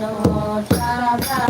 নমো সারা